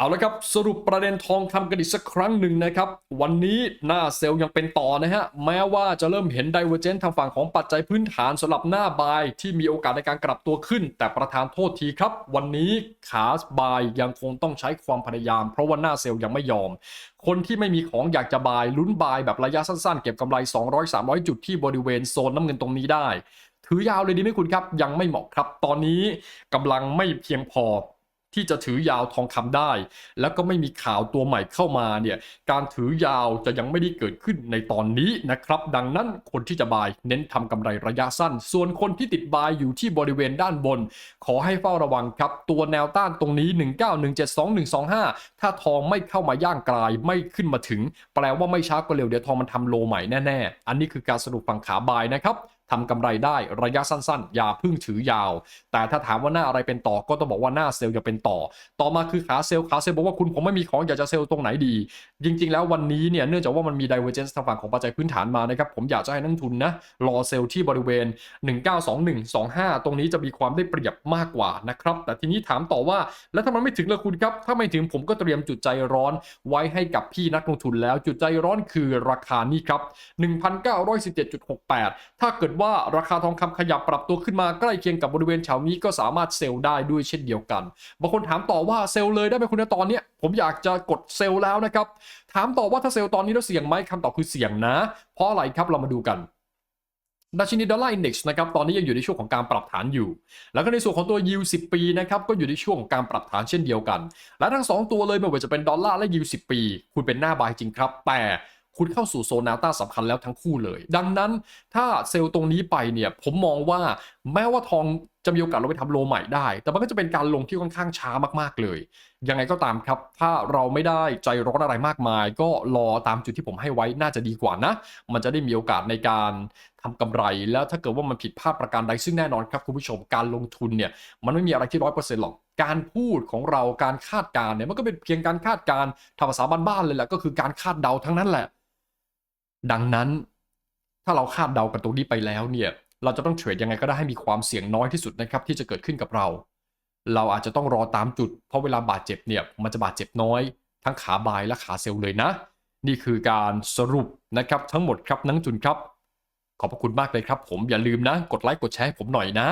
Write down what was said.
เอาละครับสรุปประเด็นทองคำกันอีกสักครั้งหนึ่งนะครับ วันนี้หน้าเซลล์ยังเป็นต่อนะฮะ แม้ว่าจะเริ่มเห็นไดเวอร์เจนทางฝั่งของปัจจัยพื้นฐานสำหรับหน้าบายที่มีโอกาสในการกลับตัวขึ้น แต่ประธานโทษทีครับ วันนี้ขาบายยังคงต้องใช้ความพยายาม เพราะว่าหน้าเซลล์ยังไม่ยอม คนที่ไม่มีของอยากจะบายลุ้นบายแบบระยะสั้นๆ เก็บกำไร 200-300 จุดที่บริเวณโซนน้ำเงินตรงนี้ได้ ถือยาวเลยดีไหมคุณครับยังไม่เหมาะครับ ตอนนี้กำลังไม่เพียงพอ ที่จะถือยาวทองคำได้ แล้วก็ไม่มีข่าวตัวใหม่เข้ามาเนี่ยการถือยาวจะยังไม่ได้เกิดขึ้นในตอนนี้นะครับ ดังนั้นคนที่จะบายเน้นทำกำไรระยะสั้น ส่วนคนที่ติดบายอยู่ที่บริเวณด้านบน ขอให้เฝ้าระวังครับตัวแนวต้านตรงนี้ 19172125 ถ้าทองไม่เข้ามาย่างกลายไม่ขึ้นมาถึง แปลว่าไม่ช้าก็เร็วเดี๋ยวทองมันทำโลใหม่แน่ๆ อันนี้คือการสรุปฝั่งขาบายนะครับ ทำกำไรได้ระยะสั้นๆ อย่าพึ่งถือยาว แต่ถ้าถามว่าหน้าอะไรเป็นต่อก็ต้องบอกว่าหน้าเซลล์จะเป็นต่อ ต่อมาคือขาเซลล์ขาเซลล์บอกว่าคุณผมไม่มีของอยากจะเซลล์ตรงไหนดี จริง ๆ แล้ววันนี้เนี่ยเนื่องจากว่ามันมี divergence ทางฝั่งของปัจจัยพื้นฐานมานะครับผมอยากจะให้นักลงทุนนะรอเซลล์ที่บริเวณ 192125 ตรงนี้จะมีความได้เปรียบมากกว่านะครับแต่ทีนี้ถามต่อว่าแล้วถ้ามันไม่ถึงละคุณครับถ้าไม่ถึงผมก็เตรียมจุดใจร้อนไว้ให้กับพี่นักลงทุนแล้วจุดใจร้อนคือราคานี้ครับ1,917.68 ถ้าเกิดว่าราคาทองคำขยับปรับตัวขึ้นมาใกล้เคียงกับบริเวณแถวนี้ก็สามารถเซลล์ได้ด้วยเช่นเดียวกัน บางคนถามต่อว่าเซลล์เลยได้ไหมคุณนตอนเนี้ยผมอยากจะกดเซลล์แล้วนะครับ ถามต่อว่าถ้าเซลล์ตอนนี้แล้วเสี่ยงไหมคำตอบคือเสี่ยงนะ เพราะอะไรครับเรามาดูกันดัชนีดอลลาร์อินเด็กซ์นะครับตอนนี้ยังอยู่ในช่วงของการปรับฐานอยู่ แล้วก็ในส่วนของตัวยิว10 ปีนะครับก็อยู่ในช่วงของการปรับฐานเช่นเดียวกัน และทั้ง 2 ตัวเลยไม่ว่าจะเป็นดอลลาร์และยิว10 ปี คุณเป็นหน้าบายจริงครับ แต่ คุณเข้าสู่โซนแนวต้านสำคัญแล้วทั้งคู่เลย ดังนั้นถ้าเซลล์ตรงนี้ไปเนี่ยผมมองว่าแม้ว่าทองจะมีโอกาสลงไปทำโลใหม่ได้ แต่มันก็จะเป็นการลงที่ค่อนข้างช้ามากๆเลย ยังไงก็ตามครับ ถ้าเราไม่ได้ใจร้อนอะไรมากมาย ก็รอตามจุดที่ผมให้ไว้น่าจะดีกว่านะ มันจะได้มีโอกาสในการทำกำไร แล้วถ้าเกิดว่ามันผิดพลาดประการใดซึ่งแน่นอนครับคุณผู้ชมการลงทุนเนี่ยมันไม่มีอะไรที่ร้อยเปอร์เซ็นต์หรอกการพูดของเราการคาดการณ์เนี่ยมันก็เป็นเพียงการคาดการณ์ทภาษาบ้านๆเลยแหละก็คือการคาดเดาทั้งนั้นแหละ ดังนั้น ถ้าเราคาดเดากันตรงนี้ไปแล้วเนี่ย เราจะต้องเทรดยังไงก็ได้ให้มีความเสี่ยงน้อยที่สุดนะครับที่จะเกิดขึ้นกับเรา เราอาจจะต้องรอตามจุด เพราะเวลาบาดเจ็บเนี่ยมันจะบาดเจ็บน้อย ทั้งขาบายและขาเซลล์เลยนะ นี่คือการสรุปนะครับทั้งหมดครับนักลงจุนครับ ขอบพระคุณมากเลยครับ ผมอย่าลืมนะ กดไลค์กดแชร์ให้ผมหน่อยนะ